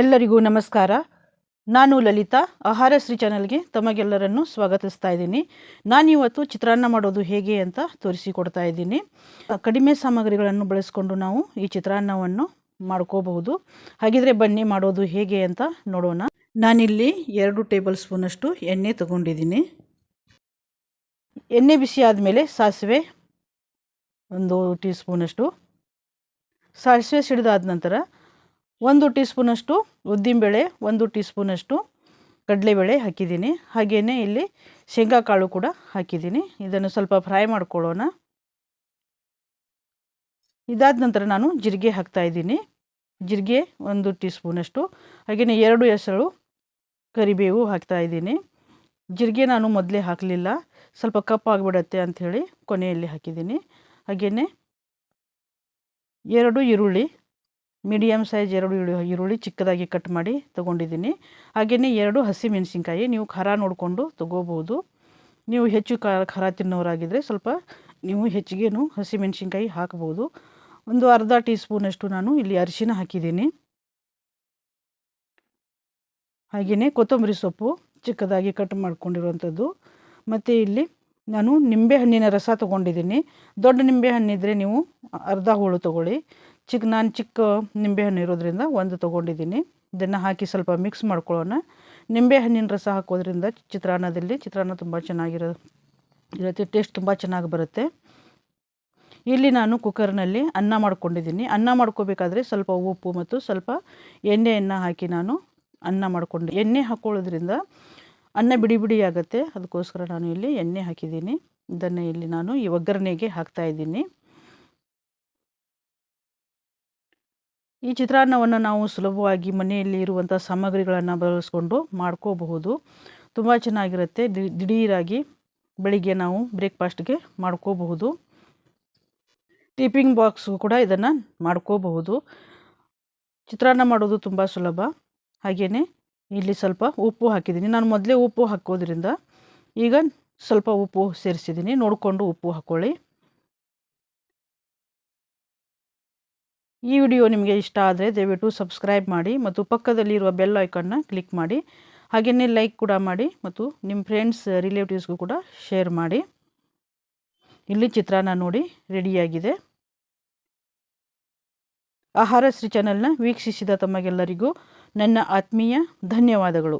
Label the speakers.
Speaker 1: ಎಲ್ಲರಿಗೂ ನಮಸ್ಕಾರ. ನಾನು ಲಲಿತಾ, ಆಹಾರ ಶ್ರೀ ಚಾನಲ್ಗೆ ತಮಗೆಲ್ಲರನ್ನು ಸ್ವಾಗತಿಸ್ತಾ ಇದ್ದೀನಿ. ನಾನಿವತ್ತು ಚಿತ್ರಾನ್ನ ಮಾಡೋದು ಹೇಗೆ ಅಂತ ತೋರಿಸಿಕೊಡ್ತಾ ಇದ್ದೀನಿ. ಕಡಿಮೆ ಸಾಮಗ್ರಿಗಳನ್ನು ಬಳಸಿಕೊಂಡು ನಾವು ಈ ಚಿತ್ರಾನ್ನವನ್ನು ಮಾಡ್ಕೋಬಹುದು. ಹಾಗಿದ್ರೆ ಬನ್ನಿ ಮಾಡೋದು ಹೇಗೆ ಅಂತ ನೋಡೋಣ. ನಾನಿಲ್ಲಿ ಎರಡು ಟೇಬಲ್ ಸ್ಪೂನಷ್ಟು ಎಣ್ಣೆ ತಗೊಂಡಿದ್ದೀನಿ. ಎಣ್ಣೆ ಬಿಸಿ ಆದಮೇಲೆ ಸಾಸಿವೆ ಒಂದು ಟೀ ಸ್ಪೂನಷ್ಟು ಸಾಸಿವೆ ಸಿಡಿದಾದ ನಂತರ ಒಂದು ಟೀ ಸ್ಪೂನಷ್ಟು ಉದ್ದಿನಬೇಳೆ ಒಂದು ಟೀ ಸ್ಪೂನಷ್ಟು ಕಡಲೆಬೇಳೆ ಹಾಕಿದ್ದೀನಿ. ಹಾಗೆಯೇ ಇಲ್ಲಿ ಶೇಂಗಾ ಕಾಳು ಕೂಡ ಹಾಕಿದ್ದೀನಿ. ಇದನ್ನು ಸ್ವಲ್ಪ ಫ್ರೈ ಮಾಡ್ಕೊಳ್ಳೋಣ. ಇದಾದ ನಂತರ ನಾನು ಜೀರಿಗೆ ಹಾಕ್ತಾಯಿದ್ದೀನಿ ಜಿರಿಗೆ ಒಂದು ಟೀ ಸ್ಪೂನಷ್ಟು ಹಾಗೆಯೇ ಎರಡು ಹೆಸರು ಕರಿಬೇವು ಹಾಕ್ತಾಯಿದ್ದೀನಿ ಜಿರಿಗೆ ನಾನು ಮೊದಲೇ ಹಾಕಲಿಲ್ಲ. ಸ್ವಲ್ಪ ಕಪ್ಪಾಗಿಬಿಡತ್ತೆ ಅಂಥೇಳಿ ಕೊನೆಯಲ್ಲಿ ಹಾಕಿದ್ದೀನಿ. ಹಾಗೆಯೇ ಎರಡು ಈರುಳ್ಳಿ ಮೀಡಿಯಮ್ ಸೈಜ್ ಎರಡು ಈರುಳ್ಳಿ ಚಿಕ್ಕದಾಗಿ ಕಟ್ ಮಾಡಿ ತೊಗೊಂಡಿದ್ದೀನಿ. ಹಾಗೆಯೇ ಎರಡು ಹಸಿ ಮೆಣಸಿನ್ಕಾಯಿ ನೀವು ಖಾರ ನೋಡಿಕೊಂಡು ತೊಗೋಬೋದು. ನೀವು ಹೆಚ್ಚು ಖಾರ ತಿನ್ನೋರಾಗಿದ್ದರೆ ಸ್ವಲ್ಪ ನೀವು ಹೆಚ್ಚಿಗೆನು ಹಸಿ ಮೆಣಸಿನ್ಕಾಯಿ ಹಾಕ್ಬೋದು. ಒಂದು ಅರ್ಧ ಟೀ ಸ್ಪೂನಷ್ಟು ನಾನು ಇಲ್ಲಿ ಅರಿಶಿನ ಹಾಕಿದ್ದೀನಿ. ಹಾಗೆಯೇ ಕೊತ್ತಂಬರಿ ಸೊಪ್ಪು ಚಿಕ್ಕದಾಗಿ ಕಟ್ ಮಾಡ್ಕೊಂಡಿರುವಂಥದ್ದು. ಮತ್ತು ಇಲ್ಲಿ ನಾನು ನಿಂಬೆಹಣ್ಣಿನ ರಸ ತೊಗೊಂಡಿದ್ದೀನಿ. ದೊಡ್ಡ ನಿಂಬೆಹಣ್ಣಿದ್ರೆ ನೀವು ಅರ್ಧ ಹೋಳು ತೊಗೊಳ್ಳಿ. ಚಿಕ್ಕ ನಾನು ಚಿಕ್ಕ ನಿಂಬೆಹಣ್ಣು ಇರೋದ್ರಿಂದ ಒಂದು ತೊಗೊಂಡಿದ್ದೀನಿ. ಇದನ್ನು ಹಾಕಿ ಸ್ವಲ್ಪ ಮಿಕ್ಸ್ ಮಾಡ್ಕೊಳ್ಳೋಣ. ನಿಂಬೆಹಣ್ಣಿನ ರಸ ಹಾಕೋದ್ರಿಂದ ಚಿತ್ರಾನ್ನದಲ್ಲಿ ಚಿತ್ರಾನ್ನ ತುಂಬ ಚೆನ್ನಾಗಿರೋ, ಇರುತ್ತೆ ಟೇಸ್ಟ್ ತುಂಬ ಚೆನ್ನಾಗಿ ಬರುತ್ತೆ. ಇಲ್ಲಿ ನಾನು ಕುಕ್ಕರ್ನಲ್ಲಿ ಅನ್ನ ಮಾಡ್ಕೊಂಡಿದ್ದೀನಿ. ಅನ್ನ ಮಾಡ್ಕೋಬೇಕಾದ್ರೆ ಸ್ವಲ್ಪ ಉಪ್ಪು ಮತ್ತು ಸ್ವಲ್ಪ ಎಣ್ಣೆಯನ್ನು ಹಾಕಿ ನಾನು ಅನ್ನ ಮಾಡಿಕೊಂಡು, ಎಣ್ಣೆ ಹಾಕ್ಕೊಳ್ಳೋದ್ರಿಂದ ಅನ್ನ ಬಿಡಿ ಬಿಡಿ ಆಗುತ್ತೆ. ಅದಕ್ಕೋಸ್ಕರ ನಾನು ಇಲ್ಲಿ ಎಣ್ಣೆ ಹಾಕಿದ್ದೀನಿ. ಇದನ್ನು ಇಲ್ಲಿ ನಾನು ಈ ಒಗ್ಗರಣೆಗೆ ಹಾಕ್ತಾಯಿದ್ದೀನಿ ಈ ಚಿತ್ರಾನ್ನವನ್ನು ನಾವು ಸುಲಭವಾಗಿ ಮನೆಯಲ್ಲಿ ಇರುವಂಥ ಸಾಮಗ್ರಿಗಳನ್ನು ಬಳಸ್ಕೊಂಡು ಮಾಡ್ಕೋಬಹುದು. ತುಂಬ ಚೆನ್ನಾಗಿರುತ್ತೆ. ದಿಢೀರಾಗಿ ಬೆಳಿಗ್ಗೆ ನಾವು ಬ್ರೇಕ್ಫಾಸ್ಟ್ಗೆ ಮಾಡ್ಕೋಬಹುದು. ಟಿಪಿಂಗ್ ಬಾಕ್ಸು ಕೂಡ ಇದನ್ನು ಮಾಡ್ಕೋಬಹುದು. ಚಿತ್ರಾನ್ನ ಮಾಡೋದು ತುಂಬ ಸುಲಭ. ಹಾಗೆಯೇ ಇಲ್ಲಿ ಸ್ವಲ್ಪ ಉಪ್ಪು ಹಾಕಿದ್ದೀನಿ. ನಾನು ಮೊದಲೇ ಉಪ್ಪು ಹಾಕೋದ್ರಿಂದ ಈಗ ಸ್ವಲ್ಪ ಉಪ್ಪು ಸೇರಿಸಿದ್ದೀನಿ. ನೋಡಿಕೊಂಡು ಉಪ್ಪು ಹಾಕ್ಕೊಳ್ಳಿ ಈ ವಿಡಿಯೋ ನಿಮಗೆ ಇಷ್ಟ ಆದರೆ ದಯವಿಟ್ಟು ಸಬ್ಸ್ಕ್ರೈಬ್ ಮಾಡಿ ಮತ್ತು ಪಕ್ಕದಲ್ಲಿರುವ ಬೆಲ್ ಐಕನ್ನ ಕ್ಲಿಕ್ ಮಾಡಿ. ಹಾಗೆಯೇ ಲೈಕ್ ಕೂಡ ಮಾಡಿ ಮತ್ತು ನಿಮ್ಮ ಫ್ರೆಂಡ್ಸ್ ರಿಲೇಟಿವ್ಸ್ಗೂ ಕೂಡ ಶೇರ್ ಮಾಡಿ. ಇಲ್ಲಿ ಚಿತ್ರಾನ್ನ ನೋಡಿ ರೆಡಿಯಾಗಿದೆ ಆಹಾರ ಶ್ರೀ ಚಾನಲ್ನ ವೀಕ್ಷಿಸಿದ ತಮಗೆಲ್ಲರಿಗೂ ನನ್ನ ಆತ್ಮೀಯ ಧನ್ಯವಾದಗಳು.